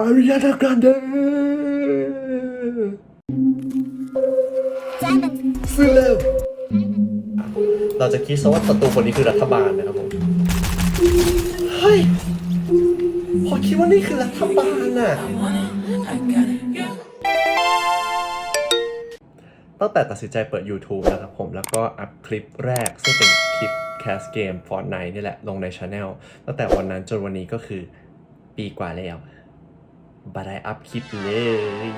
อาริอานาการเดซื้อเร็วเราจะคิดซะว่าศัตรูคนนี้คือรัฐบาลนะครับผม เฮ้ย พอคิดว่านี่คือรัฐบาลน่ะ ตั้งแต่ตัดสินใจเปิด YouTube นะครับผม แล้วก็อัพคลิปแรก ซึ่งเป็นคลิปแคสเกม Fortnite นี่แหละ ลงในช anel ตั้งแต่วันนั้นจนวันนี้ก็คือปีกว่าแล้ว บัไดอัพคลิปเลย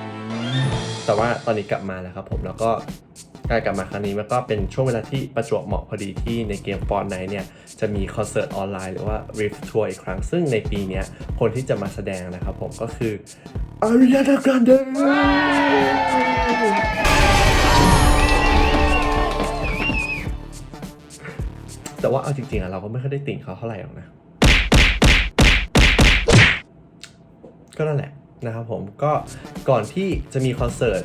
แต่ว่าตอนนี้กลับมาแล้วครับผมแล้วก็การกลับมาครั้งนี้มันก็เป็นช่วงเวลาที่ประจวบเหมาะพอดีที่ในเกม Fortnite เนี่ยจะมีคอนเสิร์ตออนไลน์หรือว่า Rift Tour อีกครั้ง ซึ่งในปีนี้คนที่จะมาแสดงนะครับผมก็คือ Ariana Grande แต่ว่าเอาจริงๆอะเราก็ไม่ค่อยได้ติ่งเขาเท่าไหร่หรอกนะ ก็นั่นแหละนะครับผมก็ก่อนที่จะมีคอนเสิร์ต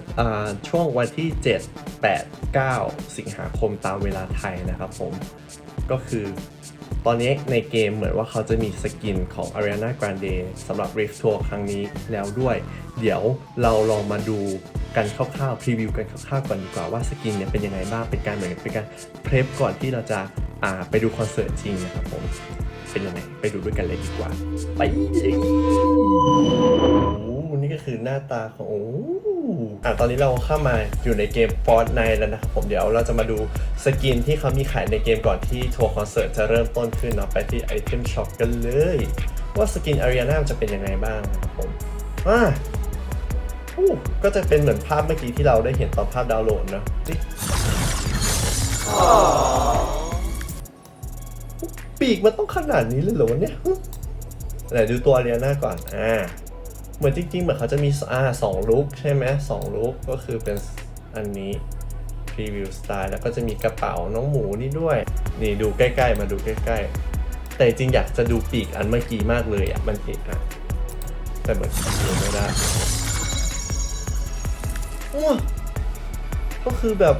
ช่วงวันที่ 7 8 9 สิงหาคมตามเวลาไทยนะครับผมก็คือตอนนี้ในเกมเหมือนว่าเขาจะมีสกินของ Ariana Grande สำหรับ Rift Tour ครั้งนี้แล้วด้วย เดี๋ยวเราลองมาดูกันคร่าวๆพรีวิวกันคร่าวๆก่อนดีกว่าว่าสกินเนี่ยเป็นยังไงบ้างเป็นการเหมือนเป็นการเพลฟก่อนที่เราจะาไปดูคอนเสิร์ตจริงนะครับผม เป็นยังไงไปดูด้วยกันเลยดีกว่า ไปโอ้นี่ก็คือหน้าตาของโอ้อะตอนนี้เราเข้ามาอยู่ในเกม Fortnite แล้วนะครับผมเดี๋ยวเราจะมาดูสกินที่เขามีขายในเกมก่อนที่ทัวร์คอนเสิร์ตจะเริ่มต้นขึ้นเนาะไปที่ไอเทมช็อปกันเลย ว่าสกินอารีนาจะเป็นยังไงบ้างนะครับผมอ่าหูก็จะเป็นเหมือนภาพเมื่อกี้ที่เราได้เห็นตอนภาพดาวน์โหลดเนาะ ปีกมันต้องขนาดนี้เลยเหรอเนี่ยไหนดูตัวอารีนาก่อน อ่า เหมือนจริงๆ เหมือนเขาจะมีอ่าสองลุคใช่ไหมสองลุคก็คือเป็นอันนี้พรีวิวสไตล์แล้วก็จะมีกระเป๋าน้องหมูนี่ด้วย นี่ดูใกล้ๆ มาดูใกล้ๆ แต่จริงอยากจะดูปีกอันเมื่อกี้มากเลยอะ มันเอกอะแต่เหมือนดูไม่ได้อ้วก็คือแบบ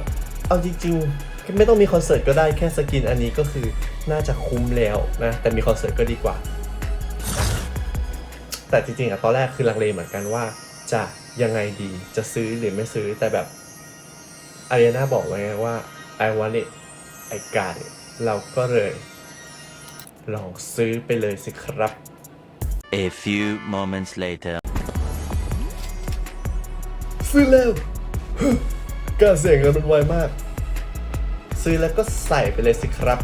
เอาจริงๆ ไม่ต้องมีคอนเสิร์ตก็ได้แค่สกินอันนี้ก็คือน่าจะคุ้มแล้วนะ แต่มีคอนเสิร์ตก็ดีกว่า แต่จริงๆอะตอนแรกคือลังเลเหมือนกันว่า จะยังไงดีจะซื้อหรือไม่ซื้อแต่แบบอารีนาบอกไว้ไงว่า I want it I got it เราก็เลย ลองซื้อไปเลยสิครับ A few moments later. ซื้อเร็วการเสียเงินมันไวมาก ซื้อแล้วก็ใส่ไปเลยสิครับ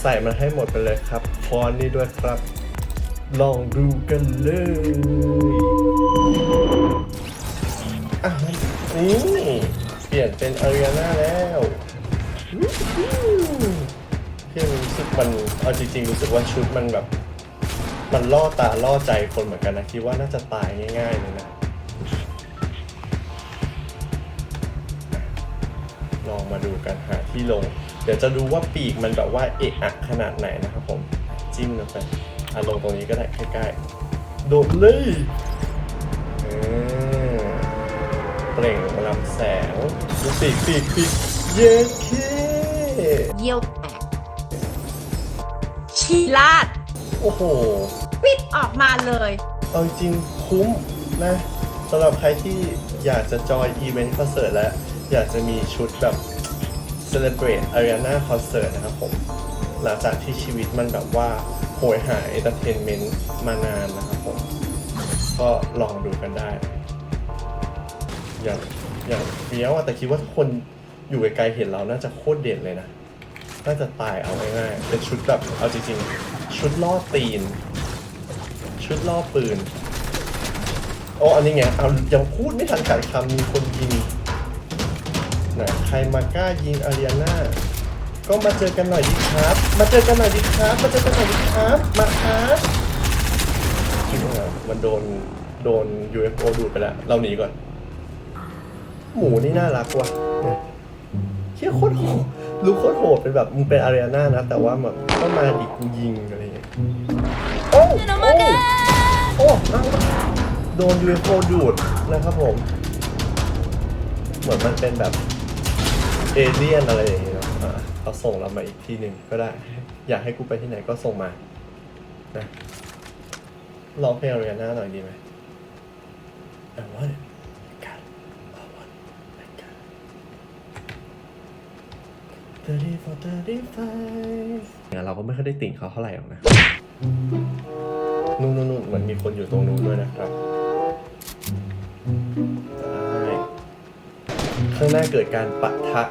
ใส่มันให้หมดไปเลยครับพรนี่ด้วยครับ ลองดูกันเลยอะนี่เปลี่ยนเป็นอารีนาแล้ววู้ฮู้ที่รู้สึกมันเอาจริงๆรู้สึกว่าชุดมันแบบ มันล่อตาล่อใจคนเหมือนกันนะคิดว่าน่าจะตายง่ายๆเลยนะ ลองมาดูกันหาที่ลง เดี๋ยวจะดูว่าปีกมันแบบว่าเอะอะขนาดไหนนะครับผมจิ้มลงไปอะลงตรงนี้ก็ได้ใกล้ๆโดดเลยเออเปล่งลำแสงดูปีกปีกปีกเย้เคเยี่ยวแตกชีลาดโอ้โหปิดออกมาเลยเอาจริงคุ้มนะสำหรับใครที่อยากจะจอยอีเวนต์คอนเสิร์ตและ อยากจะมีชุดแบบ Celebrate Arena Concert นะครับผม หลังจากที่ชีวิตมันแบบว่าโหยหายเอนเตอร์เทนเมนต์มานานนะครับผม ก็ลองดูกันได้ อย่างอย่างเฟี้ยวอะแต่คิดว่าทุกคนอยู่ไกลๆเห็นเราน่าจะโคตรเด่นเลยนะ น่าจะตายเอาง่ายๆเป็นชุดแบบเอาจริงๆ ชุดล่อตีน ชุดล่อปืนโอ้อันนี้ไง เอายังพูดไม่ทันขาดคำมีคนยิง นะใครมากล้ายิงอารีนาก็มาเจอกันหน่อยดิครับ มาเจอกันหน่อยดิครับ มาเจอกันหน่อยดิครับ มาครับเนี่ยมันโดนโดน UFO ดูดไปแล้ว เราหนีก่อน หมูนี่น่ารักว่ะเนี่ยเชี่ยโคตรโหดรู้โคตรโหดเป็นแบบมึงเป็นอารีนานะ แต่ว่าแบบก็มาดิกูยิงอะไรอย่างเงี้ยโอ้โอ้โอ้เอาโดน UFO ดูดนะครับผม เหมือนมันเป็นแบบ เอเลียนอะไรอย่างเงี้ยเนาะอ่าเขาส่งเรามาอีกที่หนึ่งก็ได้ อยากให้กูไปที่ไหนก็ส่งมานะลองเพลงเรียนหน้าหน่อยดีไหม I want it I got it I want it I got it thirty four thirty five เนี่ยเราก็ไม่ค่อยได้ติ่งเขาเท่าไหร่หรอกนะ นู่นนู่นเหมือนมีคนอยู่ตรงนู้นด้วยนะครับข้างหน้าเกิดการปะทะ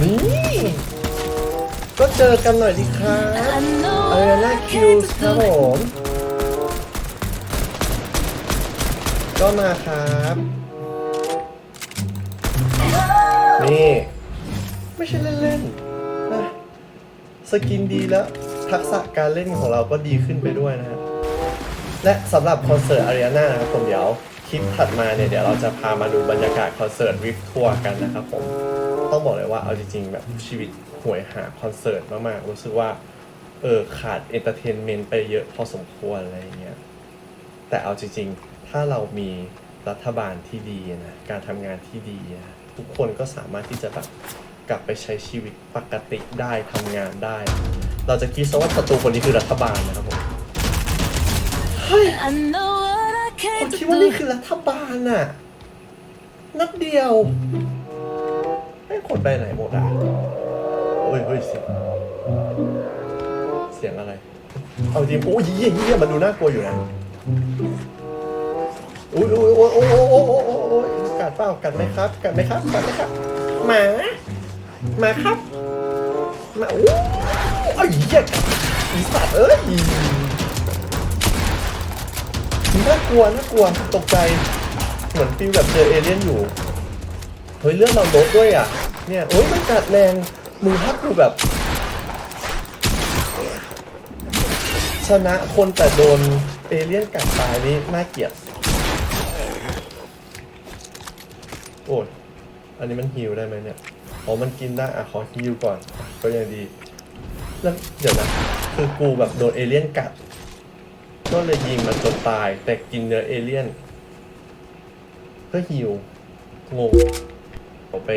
นี่ ก็เจอกันหน่อยดีครับเออน่าคิวครับผมก็มาครับ นี่ ไม่ใช่เล่นๆนะสกินดีแล้ว ทักษะการเล่นของเราก็ดีขึ้นไปด้วยนะฮะ และสำหรับคอนเสิร์ตอารีนานะครับผมเดี๋ยวคลิปถัดมาเนี่ยเดี๋ยวเราจะพามาดูบรรยากาศคอนเสิร์ตริฟทัวร์กันนะครับผมต้องบอกเลยว่าเอาจริงๆแบบชีวิตห่วยหาคอนเสิร์ตมากๆรู้สึกว่าเออขาดเอนเตอร์เทนเมนต์ไปเยอะพอสมควรอะไรอย่างเงี้ยแต่เอาจริงๆ ถ้าเรามีรัฐบาลที่ดีนะการทำงานที่ดีนะทุกคนก็สามารถที่จะแบบกลับไปใช้ชีวิตปกติได้ทำงานได้ เราจะคิดซะว่าศัตรูคนนี้คือรัฐบาลนะครับผม เฮ้ยผมคิดว่านี่คือรัฐบาลน่ะ นัดเดียวไม่คนไปไหนหมดอะเฮ้ยเฮ้ยเสียงเสียงอะไร เอาจริงโอ้ยเยี่ยเยี่ยมันดูน่ากลัวอยู่นะอุ้ยอุ้ยโอ้ยโอ้ยโอ้ยโอ้ยโอ้ยโอ้ยกัดเปล่ากัดไหมครับกัดไหมครับกัดไหมครับหมาหมาครับหมาโอ้ยไอ้เหี้ยอีสัตว์เอ้ย น่ากลัวน่ากลัวตกใจ เหมือนฟิลแบบเจอเอเลี่ยนอยู่ เฮ้ยเรื่องเราลดด้วยอะ เนี่ยโอ้ยมันกัดแรงมือถ้ากูแบบ ชนะคนแต่โดนเอเลี่ยนกัดตายนี่น่าเกลียด โอ้ยอันนี้มันฮิวได้ไหมเนี่ยอ๋อมันกินได้อะขอฮิวก่อน ก็ยังดี แล้วเดี๋ยวนะ คือกูแบบโดนเอเลี่ยนกัด ก็เลยยิงมันจนตาย แต่กินเนื้อเอเลี่ยน ก็หิว งงผมไป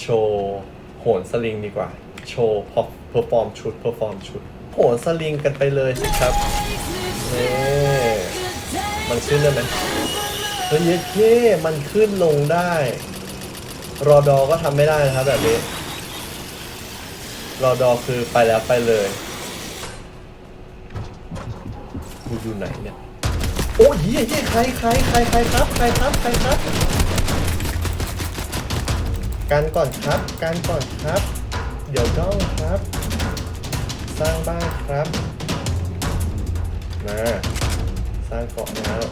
โชว์โหนสลิงดีกว่า โชว์พอเพอร์ฟอร์มชุดเพอร์ฟอร์มชุดโหนสลิงกันไปเลยสิครับนี่มันขึ้นได้ไหมเฮ้ยเย้มันขึ้นลงได้ รอดอก็ทำไม่ได้นะครับแบบนี้ รอดอคือไปแล้วไปเลย กูอยู่ไหนเนี่ย โอ้ยเฮียเฮียใครใครใครใครครับใครครับใครครับ การก่อนครับ การก่อนครับ เดี๋ยวจ้องครับ สร้างบ้านครับ มา สร้างเกาะแล้ว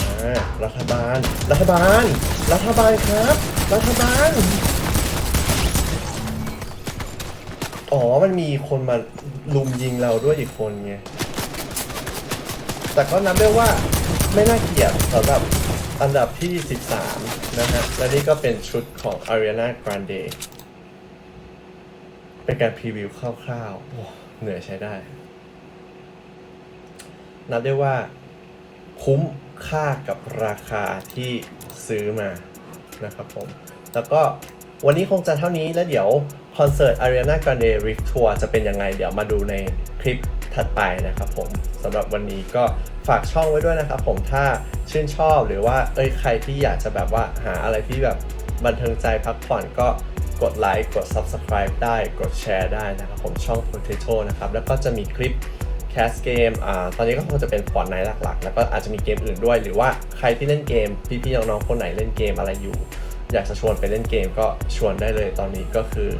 มา รัฐบาล รัฐบาล รัฐบาลครับ รัฐบาล อ๋อ มันมีคนมาลุมยิงเราด้วยอีกคนไง แต่ก็นับได้ว่าไม่น่าเกลียดสำหรับอันดับที่ 13 นะฮะ และนี่ก็เป็นชุดของ Ariana Grande เป็นการพรีวิวคร่าวๆเหนื่อยใช้ได้ นับได้ว่าคุ้มค่ากับราคาที่ซื้อมานะครับผม แล้วก็วันนี้คงจะเท่านี้แล้วเดี๋ยวคอนเสิร์ต Ariana Grande Rift Tour จะเป็นยังไง เดี๋ยวมาดูในคลิป ถัดไปนะครับผมสำหรับวันนี้ก็ฝากช่องไว้ด้วยนะครับผมถ้าชื่นชอบหรือว่าเอ้ยใครที่อยากจะแบบว่าหาอะไรที่แบบบันเทิงใจพักผ่อนก็กดไลค์กด Subscribe ได้กดแชร์ได้นะครับผมช่อง Potato นะครับแล้วก็จะมีคลิปแคสเกมอ่าตอนนี้ก็คงจะเป็นฟอนไนท์หลักๆ แล้วก็อาจจะมีเกมอื่นด้วย หรือว่าใครที่เล่นเกม พี่ๆน้องๆคนไหนเล่นเกมอะไรอยู่ อยากจะชวนไปเล่นเกมก็ชวนได้เลยตอนนี้ก็คือ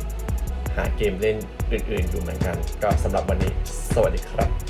หาเกมเล่นอื่นๆอยู่เหมือนกัน ก็สำหรับวันนี้ สวัสดีครับ